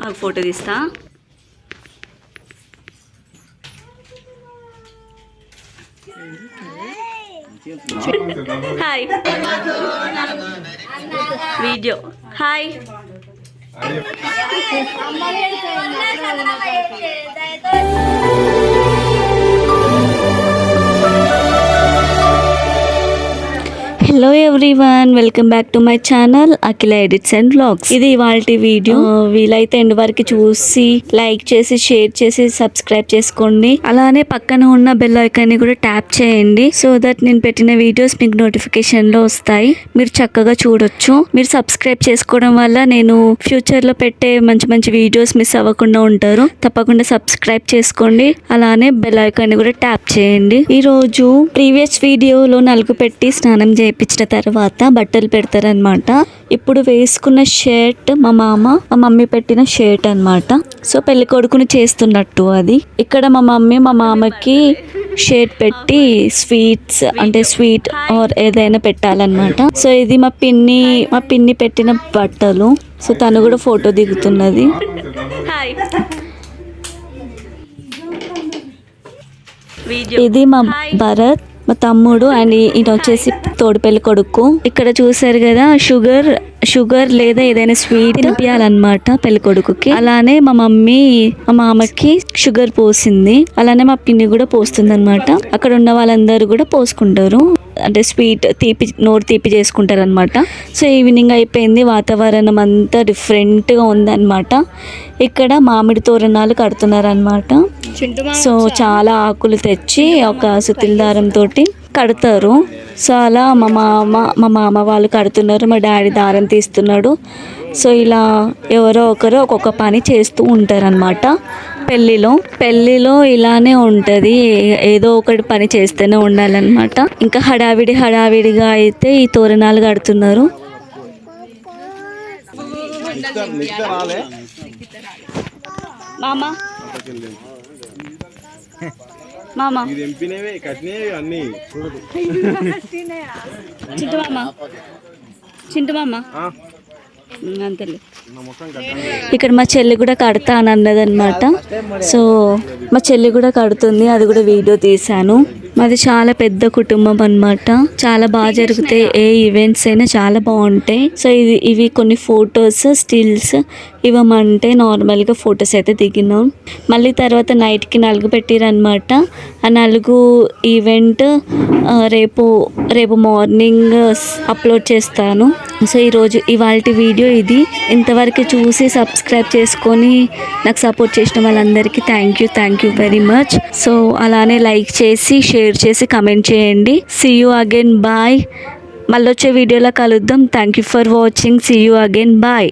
ఆ ఫోటో తీస్తా. Hi. Video. Hi. Hello everyone welcome back to my channel Akhila edits and blogs ఇది ఇవాళ video. వీలైతే end వరకు చూసి లైక్ చేసి షేర్ చేసి సబ్స్క్రైబ్ చేసుకోండి. అలానే పక్కన ఉన్న బెల్ ఐకాన్ని కూడా ట్యాప్ చేయండి సో దట్ నేను పెట్టిన వీడియోస్ మీకు నోటిఫికేషన్లో వస్తాయి. మీరు చక్కగా చూడొచ్చు. మీరు సబ్స్క్రైబ్ చేసుకోవడం వల్ల నేను ఫ్యూచర్లో పెట్టే మంచి మంచి వీడియోస్ మిస్ అవ్వకుండా ఉంటారు. తప్పకుండా సబ్స్క్రైబ్ చేసుకోండి. అలానే బెల్ ఐకాన్ని కూడా ట్యాప్ చేయండి. ఈ రోజు ప్రీవియస్ వీడియోలో నలుగు పెట్టి స్నానం చేయించిన తర్వాత బట్టలు పెడతారనమాట ఇప్పుడు వేసుకున్న షర్ట్ మా మామ మా మమ్మీ పెట్టిన షర్ట్ అన్నమాట. సో పెళ్ళి కొడుకుని చేస్తున్నట్టు అది. ఇక్కడ మా మమ్మీ మా మామకి షర్ట్ పెట్టి స్వీట్స్ అంటే స్వీట్ ఆర్ ఏదైనా పెట్టాలన్నమాట. సో ఇది మా పిన్ని మా పిన్ని పెట్టిన బట్టలు. సో తను కూడా ఫోటో దిగుతున్నది. ఇది మా భరత్. మా తమ్ముడు అండ్ ఈయన వచ్చేసి తోడు పెళ్ళి కొడుకు. ఇక్కడ చూసారు కదా షుగర్ షుగర్ లేదా ఏదైనా స్వీట్ తినిపించాలన్నమాట పెళ్ళి కొడుకుకి. అలానే మా మమ్మీ మా మామకి షుగర్ పోసింది. అలానే మా పిన్ని కూడా పోస్తుంది అనమాట అక్కడ ఉన్న వాళ్ళందరూ కూడా పోసుకుంటారు. అంటే స్వీట్ తీపి నోరు తీపి చేసుకుంటారు అనమాట సో ఈవినింగ్ అయిపోయింది వాతావరణం అంతా డిఫరెంట్గా ఉందన్నమాట. ఇక్కడ మామిడి తోరణాలు కడుతున్నారు అనమాట సో చాలా ఆకులు తెచ్చి ఒక సుతిల్ దారం తోటి కడతారు. సో అలా మా మామ మా మామ వాళ్ళు కడుతున్నారు మా డాడీ దారం తీస్తున్నాడు. సో ఇలా ఎవరో ఒకరు ఒక్కొక్క పని చేస్తూ ఉంటారనమాట పెళ్ళిలో పెళ్ళిలో ఇలానే ఉంటుంది. ఏదో ఒకటి పని చేస్తూనే ఉండాలన్నమాట. ఇంకా హడావిడి హడావిడిగా అయితే ఈ తోరణాలు కడుతున్నారు. మామ? మామ? ఇది ఎంపినవే కట్టినవి అన్ని. చింటు మామ? చింటు మామ? ఆ, ఉమ్, అంతేలే. ఇక్కడ మా చెల్లి కూడా కడతా అని అన్నదన్నమాట సో మా చెల్లి కూడా కడుతుంది అది కూడా వీడియో తీశాను. మాది చాలా పెద్ద కుటుంబం అన్నమాట. చాలా బాగా జరుగుతాయి. ఏ ఈవెంట్స్ అయినా చాలా బాగుంటాయి. సో ఇది ఇవి కొన్ని ఫొటోస్ స్టిల్స్ ఇవ్వమంటే నార్మల్గా ఫొటోస్ అయితే దిగినాం. మళ్ళీ తర్వాత నైట్కి నలుగు పెట్టిరనమాట ఆ నలుగు ఈవెంట్ రేపు రేపు మార్నింగ్ అప్లోడ్ చేస్తాను. సో ఈరోజు ఇవాళ వీడియో ఇది. ఇంతవరకు చూసి సబ్స్క్రైబ్ చేసుకొని నాకు సపోర్ట్ చేసిన వాళ్ళందరికీ thank you thank you very much so అలానే లైక్ చేసి షేర్ చేసి కమెంట్ చేయండి. సీ యూ అగైన్ బాయ్ మళ్ళీ వచ్చే వీడియోలో కలుద్దాం. Thank you for watching see you again bye